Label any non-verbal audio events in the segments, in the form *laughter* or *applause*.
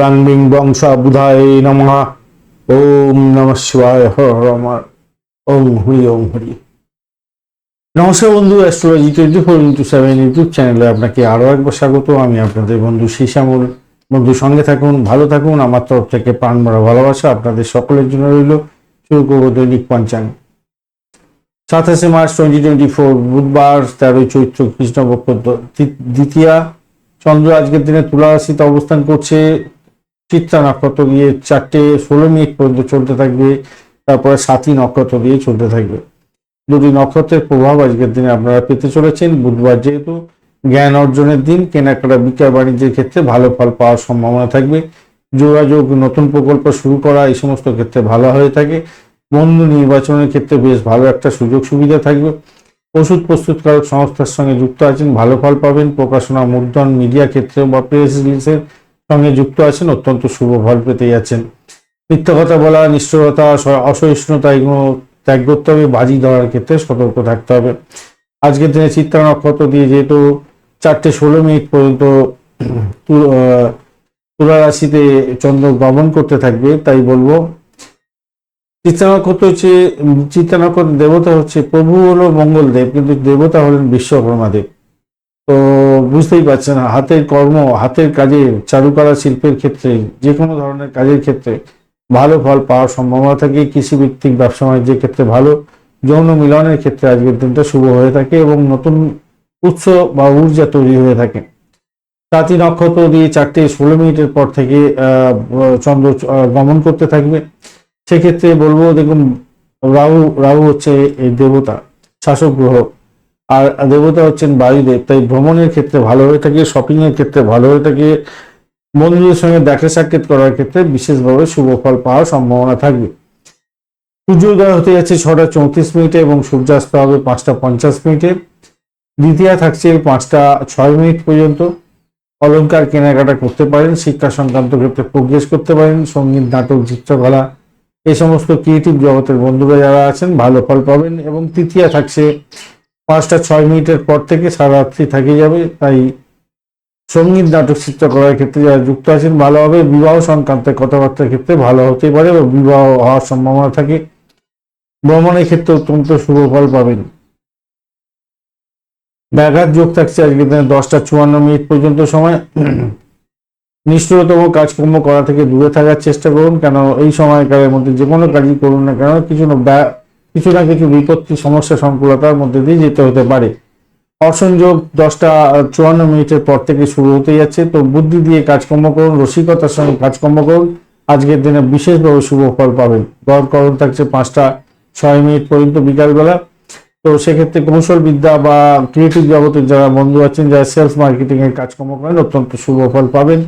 ব্রাং being বংশ বুধায় নমঃ। ওম নম শিবায় হর ওম হরি ওম হরি। নমস্কার বন্ধু astrology twenty four into seven YouTube চ্যানেলে আপনাকে আরও একবার স্বাগত। আমি আপনাদের বন্ধু শ্যামল বন্ধু, সঙ্গে থাকুন, ভালো থাকুন। আমার তরফ থেকে প্রাণ ভরা ভালোবাসা আপনাদের সকলের জন্য রইল। শুরু করব দৈনিক পঞ্চাঙ্গ। সাতাশে মার্চ টোয়েন্টি টোয়েন্টি ফোর বুধবার, তেরোই চৈত্র, কৃষ্ণপক্ষ দ্বিতীয়া। চন্দ্র আজকের দিনে তুলা রাশিতে অবস্থান করছে। চিত্রা নক্ষত্র দিয়ে চারটে ষোলো মিনিট পর্যন্ত চলতে থাকবে, তারপরে সাতই নক্ষত্র দিয়ে চলতে থাকবে। দুটি নক্ষত্রের প্রভাব আজকের দিনে আপনারা পেতে চলেছেন। বুধবার যেহেতু জ্ঞান অর্জনের দিন, কেনাকাটা, বিক্রয় বাণিজ্যের ক্ষেত্রে ভালো ফল পাওয়ার সম্ভাবনা থাকবে। যোগাযোগ, নতুন প্রকল্প শুরু করা, এই সমস্ত ক্ষেত্রে ভালো হয়ে থাকে। বন্ধু নির্বাচনের ক্ষেত্রে বেশ ভালো একটা সুযোগ সুবিধা থাকবে। ওষুধ প্রস্তুতকারক সংস্থার সঙ্গে যুক্ত আছেন, ভালো ফল পাবেন। প্রকাশনা, মুদ্রণ, মিডিয়া ক্ষেত্রে বা প্রেস রিলিজের সঙ্গে যুক্ত আছেন, অত্যন্ত শুভ ফল পেতে যাচ্ছেন। মিথ্যা কথা বলা, নিষ্ঠুরতা অস- অসহিষ্ণুতা, এগুলো ত্যাগ করতে হবে, বাজি ধরার ক্ষেত্রে সতর্ক থাকতে হবে। আজকের দিনে চিত্রা নক্ষত্র দিয়ে যেহেতু চারটে ষোলো মিনিট পর্যন্ত তুলা রাশিতে চন্দ্র গমন করতে থাকবে, তাই বলব। চিত্রা নক্ষত্র হচ্ছে চিত্রা নক্ষত্র দেবতা হচ্ছে প্রভু হলো মঙ্গলদেব, কিন্তু দেবতা হলেন বিশ্বকর্মা দেব তো বুঝতেই পারছেন, হাতের কর্ম, হাতের কাজে চারুকলা শিল্পের ক্ষেত্রে যে কোনো ধরনের কাজের ক্ষেত্রে ভালো ফল পাওয়ার সম্ভাবনা থাকে। কৃষিভিত্তিক ব্যবসা বাণিজ্যের ক্ষেত্রে ভালো, যৌন মিলনের ক্ষেত্রে আজকের দিনটা শুভ হয়ে থাকে এবং নতুন উৎস বা ঊর্জা তৈরি হয়ে থাকে। তাঁতি নক্ষত্র দিয়ে চারটে ষোলো মিনিটের পর থেকে চন্দ্র গমন করতে থাকবে। সেক্ষেত্রে বলব, দেখুন, রাহু রাহু হচ্ছে এই দেবতা, শাসক গ্রহ। আর দেবতা হচ্ছেন বায়ুদেব তাই ভ্রমণের ক্ষেত্রে ভালো হয়ে থাকে শপিং এর ক্ষেত্রে ভালো হয়ে থাকে বন্ধুদের সঙ্গে দেখা সাক্ষাৎ করার ক্ষেত্রে বিশেষভাবে শুভ ফল পাওয়ার সম্ভাবনা থাকবে। সূর্যোদয় হতে যাচ্ছে ছটা চৌত্রিশ মিনিটে এবং সূর্যাস্ত হবে পাঁচটা পঞ্চাশ মিনিটে। দ্বিতীয় থাকছে পাঁচটা ছয় মিনিট পর্যন্ত। অলংকার কেনাকাটা করতে পারেন, শিক্ষা সংক্রান্ত ক্ষেত্রে প্রোগ্রেস করতে পারেন, সংগীত, নাটক, চিত্রকলা এই সমস্ত ক্রিয়েটিভ জগতের বন্ধুরা যারা আছেন, ভালো ফল পাবেন। এবং তৃতীয়া থাকছে পাঁচটা ছয় মিনিটের পর থেকে সারা রাত্রি থাকে যাবে, তাই সংগীত নাটক চিত্র করার ক্ষেত্রে যারা যুক্ত আছেন, ভালো হবে। বিবাহ সংক্রান্ত কথাবার্তার ক্ষেত্রে ভালো হতে পারে বা বিবাহ হওয়ার সম্ভাবনা থাকে। ভ্রমণের ক্ষেত্রে অত্যন্ত শুভ ফল পাবেন। ব্যাঘাত যোগ থাকছে আজকে দিনে দশটা চুয়ান্ন মিনিট পর্যন্ত সময়। নিষ্ঠুরতম কাজকর্ম করা থেকে দূরে থাকার চেষ্টা করুন, কেন এই সময়কালের মধ্যে যে কোনো কাজই করুন না কেন, কিছু না কিছু না কিছু বিপত্তি, সমস্যা, সংকুলতার মধ্যে দিয়ে যেতে হতে পারে। অর্শন যোগ দশটা চুয়ান্ন মিনিটের পর থেকে শুরু হতে যাচ্ছে। তো বুদ্ধি দিয়ে কাজকর্ম করুন, রসিকতার সঙ্গে কাজকর্ম করুন। আজকের দিনে বিশেষভাবে শুভ ফল পাবেন। গড় করণ থাকছে পাঁচটা, ছয় মিনিট পর্যন্ত বিকালবেলা। তো সেক্ষেত্রে কৌশল বিদ্যা বা ক্রিয়েটিভ জগতের যারা বন্ধু আছেন, যারা সেলস মার্কেটিং এর কাজকর্ম করেন, অত্যন্ত শুভ ফল পাবেন।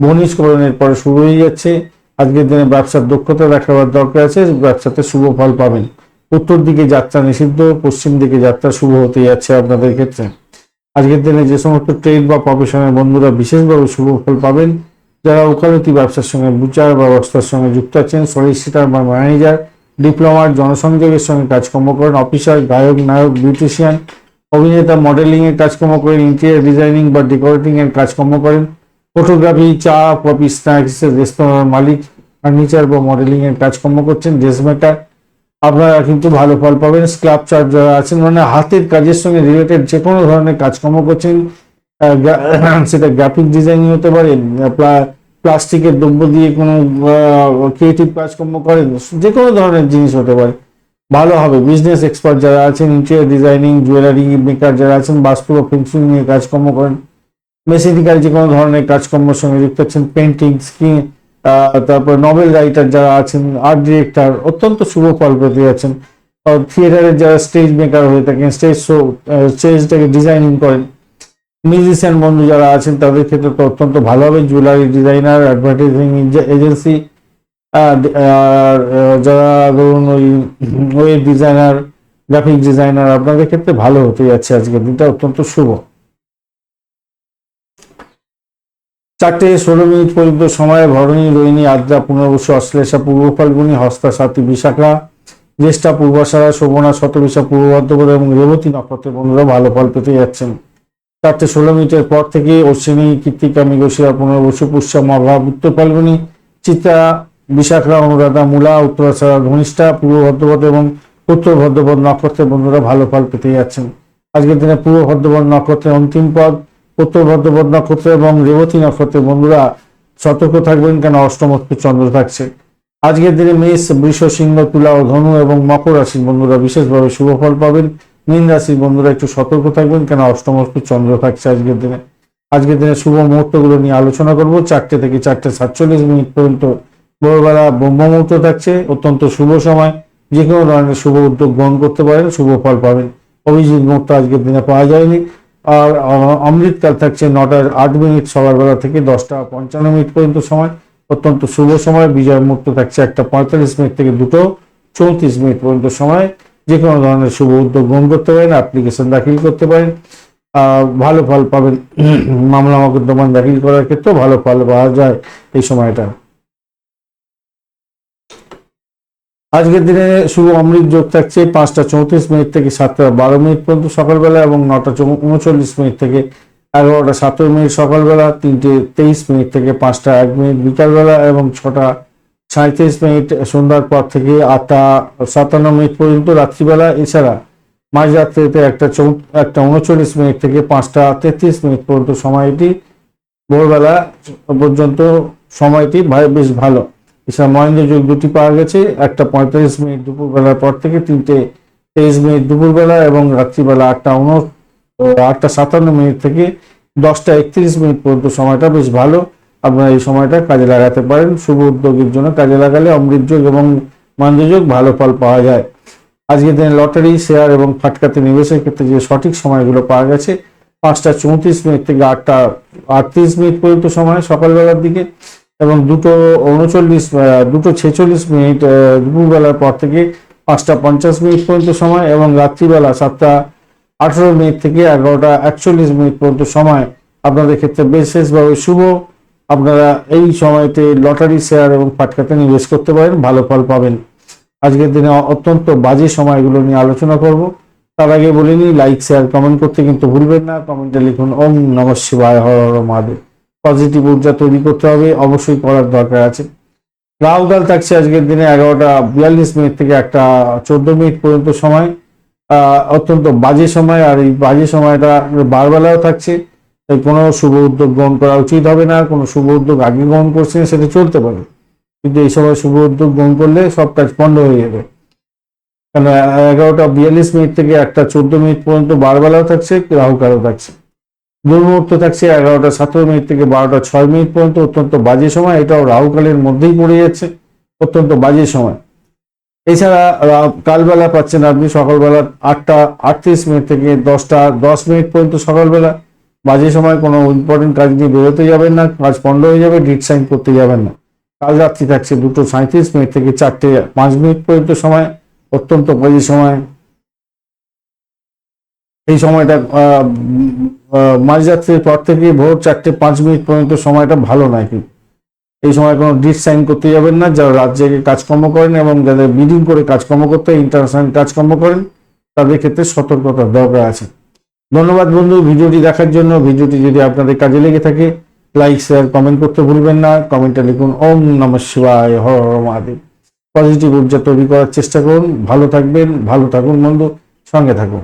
বনিষ্করণের পরে শুরু হয়ে যাচ্ছে। আজকের দিনে ব্যবসার দক্ষতা দেখাবার দরকার আছে, ব্যবসাতে শুভ ফল পাবেন। উত্তর দিকে যাত্রা নিষিদ্ধ, পশ্চিম দিকে যাত্রা শুভ হতে যাচ্ছে আপনাদের ক্ষেত্রে। আজকের দিনে যে সমস্ত ট্রেড বা প্রফেশনের বন্ধুরা বিশেষভাবে শুভ ফল পাবেন, যারা ওকালতি ব্যবসার সঙ্গে বিচার ব্যবস্থার সঙ্গে যুক্ত আছেন সলিসিটার বা ম্যানেজার ডিপ্লোমার জনসংযোগের সঙ্গে কাজকর্ম করেন অফিসার গায়ক, নায়ক বিউটিশিয়ান অভিনেতা মডেলিং এর কাজকর্ম করেন ইন্টেরিয়ার ডিজাইনিং বা ডেকোরেটিং এর কাজকর্ম করেন ফটোগ্রাফি চা কফি স্ন্যাক্স রেস্তোরাঁর মালিক ফার্নিচার বা মডেলিং এর কাজকর্ম করছেন ড্রেস মেকার আপনারা কিন্তু ভালো ফল পাবেন। স্ক্লাপচার যারা আছেন মানে হাতের কাজের সঙ্গে রিলেটেড যে কোনো ধরনের কাজকর্ম করছেন। *coughs* সেটা গ্রাফিক ডিজাইনিং হতে পারে প্লা- প্লাস্টিকের দ্রব্য দিয়ে কোনো ক্রিয়েটিভ কাজকর্ম করেন যে কোনো ধরনের জিনিস হতে পারে। ভালো হবে। বিজনেস এক্সপার্ট যারা আছেন ইন্টেরিয়ার ডিজাইনিং জুয়েলারি মেকার যারা আছেন বাস্তু বা নিয়ে কাজকর্ম করেন। মেশিনিক্যাল যে কোনো ধরনের কাজকর্মের সঙ্গে যুক্ত আছেন পেন্টিং স্কিন তারপর নভেল রাইটার যারা আছেন আর্ট ডিরেক্টর অত্যন্ত শুভ ফল পেতে যাচ্ছেন। থিয়েটারের যারা স্টেজ মেকার হয়ে থাকেন স্টেজ শো স্টেজটাকে ডিজাইনিং করেন মিউজিশিয়ান বন্ধু যারা আছেন, তাদের ক্ষেত্রে তো অত্যন্ত ভালো হবে। জুয়েলারি ডিজাইনার অ্যাডভার্টাইজিং এজেন্সি যারা ধরুন ওই ওয়েব ডিজাইনার গ্রাফিক ডিজাইনার আপনাদের ক্ষেত্রে ভালো হতে যাচ্ছে আজকের দিনটা, অত্যন্ত শুভ। চারটে ষোলো মিনিট পর্যন্ত সময় ভরণী, রোহিণী, আদ্রা, পুনর্বসু, অশ্লেষা, পূর্ব ফাল্গুনী, হস্তা সাথী বিশাখা, জ্যেষ্ঠা, পূর্বাশারা, শোভনা, শতবিশা, পূর্ব ভদ্রপদ এবং রেবতী নক্ষত্রের বন্ধুরা ভালো ফল পেতে যাচ্ছেন। চারটে ষোলো মিনিটের পর থেকে অশ্বিনী, কৃত্তিকা, মৃগশিরা, পুনর্বসু, পুষ্যা মঘা উত্তর পালগুনি চিত্রা, বিশাখা, অনুরাধা, মূলা উত্তরাছাড়া ঘনিষ্ঠা পূর্ব ভদ্রপদ এবং উত্তর ভদ্রপদ নক্ষত্রের বন্ধুরা ভালো ফল পেতে যাচ্ছেন। আজকের দিনে পূর্ব ভদ্রপদ নক্ষত্রের অন্তিম পদ উত্তর ভদ্রপদ নক্ষত্র এবং রেবতী নক্ষত্রের বন্ধুরা সতর্ক থাকবেন কেন অষ্টমত্ব চন্দ্র থাকছে। আজকের দিনে মেষ, বৃষ, সিংহ, তুলা ও ধনু এবং মকর রাশির বন্ধুরা বিশেষভাবে শুভ ফল পাবেন। মীন রাশির বন্ধুরা একটু সতর্ক থাকবেন কেন অষ্টমস্ত চন্দ্র থাকছে আজকের দিনে। আজকের দিনে শুভ মুহূর্তগুলো নিয়ে আলোচনা করব। চারটে থেকে চারটে সাতচল্লিশ মিনিট পর্যন্ত ভোরবেলা ব্রহ্ম মুহূর্ত থাকছে। অত্যন্ত শুভ সময়। যে কোনো ধরনের শুভ উদ্যোগ গ্রহণ করতে পারেন, শুভ ফল পাবেন। অভিজিৎ মুহূর্ত আজকের দিনে পাওয়া যায়নি। আর অমৃতকাল থাকছে নটার আট মিনিট সকালবেলা থেকে দশটা পঞ্চান্ন মিনিট পর্যন্ত সময়। অত্যন্ত শুভ সময়, বিজয় মুহূর্ত থাকছে একটা পঁয়তাল্লিশ মিনিট থেকে দুটো চৌত্রিশ মিনিট পর্যন্ত সময়। যে কোনো ধরনের শুভ উদ্যোগ গ্রহণ করতে পারেন অ্যাপ্লিকেশন দাখিল করতে পারেন। ভালো ফল পাবেন, মামলা মকদ্দমা দাখিল করার ক্ষেত্রেও ভালো ফল পাওয়া যায় এই সময়টা। আজকের দিনে শুভ অমৃত যোগ থাকছে পাঁচটা চৌত্রিশ মিনিট থেকে সাতটা বারো মিনিট পর্যন্ত সকালবেলা এবং নটা উনচল্লিশ মিনিট থেকে এগারোটা সতেরো মিনিট সকালবেলা, তিনটে তেইশ মিনিট থেকে পাঁচটা এক মিনিট বিকালবেলা এবং ছটা সাঁত্রিশ মিনিট সন্ধ্যার পর থেকে আটটা সাতান্ন মিনিট পর্যন্ত রাত্রিবেলা। এছাড়া মাঝরাত্রিতে একটা চৌ একটা উনচল্লিশ মিনিট থেকে পাঁচটা তেত্রিশ মিনিট পর্যন্ত সময়টি, ভোরবেলা পর্যন্ত সময়টি বেশ ভালো। এছাড়া মহেন্দ্র যোগ দুটি পাওয়া গেছে, একটা পঁয়তাল্লিশ মিনিট দুপুরবেলার পর থেকে তিনটে তেইশ মিনিট দুপুরবেলা এবং রাত্রিবেলা আটটা উন আটটা সাতান্ন মিনিট থেকে দশটা একত্রিশ মিনিট পর্যন্ত সময়টা বেশ ভালো। আপনারা এই সময়টা কাজে লাগাতে পারেন। শুভ উদ্যোগের জন্য কাজে লাগালে অমৃত যোগ এবং যোগ ভালো ফল পাওয়া যায়। আজকের দিনে লটারি, শেয়ার এবং ফাটকাতে নিবেশের ক্ষেত্রে যে সঠিক সময়গুলো পাওয়া গেছে, পাঁচটা চৌত্রিশ মিনিট থেকে আটটা আটত্রিশ মিনিট পর্যন্ত সময় সকালবেলার দিকে। এবং দুটো উনচল্লিশ দুটো ছেচল্লিশ মিনিট দুপুরবেলার পর থেকে পাঁচটা পঞ্চাশ মিনিট পর্যন্ত সময় এবং রাত্রিবেলা সাতটা আঠারো মিনিট থেকে এগারোটা একচল্লিশ মিনিট পর্যন্ত সময়। আপনাদের ক্ষেত্রে বিশেষভাবে শুভ। আপনারা এই সময়তে লটারি, শেয়ার এবং ফাটকাতে নিবেশ করতে পারেন, ভালো ফল পাবেন। আজকের দিনে অত্যন্ত বাজে সময়গুলো নিয়ে আলোচনা করব। তার আগে বলিনি লাইক শেয়ার কমেন্ট করতে কিন্তু ভুলবেন না। কমেন্টে লিখুন, ওম নম শিবায় হর হর মহাদেব। পজিটিভ ঊর্জা তৈরি করতে হবে, অবশ্যই করার দরকার আছে। রাহুকাল থাকছে আজকের দিনে এগারোটা বিয়াল্লিশ মিনিট থেকে একটা চোদ্দ মিনিট পর্যন্ত সময়। অত্যন্ত বাজে সময় আর এই বাজে সময়টা বারবেলাও থাকছে, তাই কোনো শুভ উদ্যোগ গ্রহণ করা উচিত হবে না। কোনো শুভ উদ্যোগ আগে গ্রহণ করছেন সেটা চলতে পারে। কিন্তু এই সময় শুভ উদ্যোগ গ্রহণ করলে সব কাজ বন্ধ হয়ে যাবে। কেন এগারোটা বিয়াল্লিশ মিনিট থেকে একটা চোদ্দ মিনিট পর্যন্ত বারবেলাও থাকছে রাহুকালও থাকছে। দুর্মুহূর্ত থাকছে এগারোটা সতেরো মিনিট থেকে বারোটা ছয় মিনিট পর্যন্ত, অত্যন্ত বাজে সময়। এটাও রাহুকালের মধ্যেই পড়ে যাচ্ছে, অত্যন্ত বাজে সময়। এছাড়া কালবেলা পাচ্ছেন আপনি সকালবেলা আটটা আটত্রিশ মিনিট থেকে দশটা দশ মিনিট পর্যন্ত সকালবেলা। বাজে সময়, কোনো ইম্পর্টেন্ট কাজ নিয়ে বেরোতে যাবেন না, কাজ বন্ধ হয়ে যাবে ডিট সাইন করতে যাবেন না। কাল রাত্রি থাকছে দুটো সাঁত্রিশ মিনিট থেকে চারটে পাঁচ মিনিট পর্যন্ত সময়, অত্যন্ত বাজে সময়। এই সময়টা মাঝরাত্রির পর থেকে ভোর চারটে পাঁচ মিনিট পর্যন্ত সময়টা ভালো নয় কিন্তু। এই সময় কোনো ডিট সাইন করতে যাবেন না, যারা রাত জেগে কাজকর্ম করেন এবং যাদের বিডিং করে কাজকর্ম করতে ইন্টারন্যাশনাল কাজকর্ম করেন, তাদের ক্ষেত্রে সতর্কতার দরকার আছে। ধন্যবাদ বন্ধু, ভিডিওটি দেখার জন্য। ভিডিওটি যদি আপনাদের কাজে লেগে থাকে লাইক শেয়ার কমেন্ট করতে ভুলবেন না। কমেন্টে লিখুন, ওম নম শিবায় হর হর মহাদেব। পজিটিভ ঊর্জা তৈরি করার চেষ্টা করুন। ভালো থাকবেন, ভালো থাকুন বন্ধু, সঙ্গে থাকুন।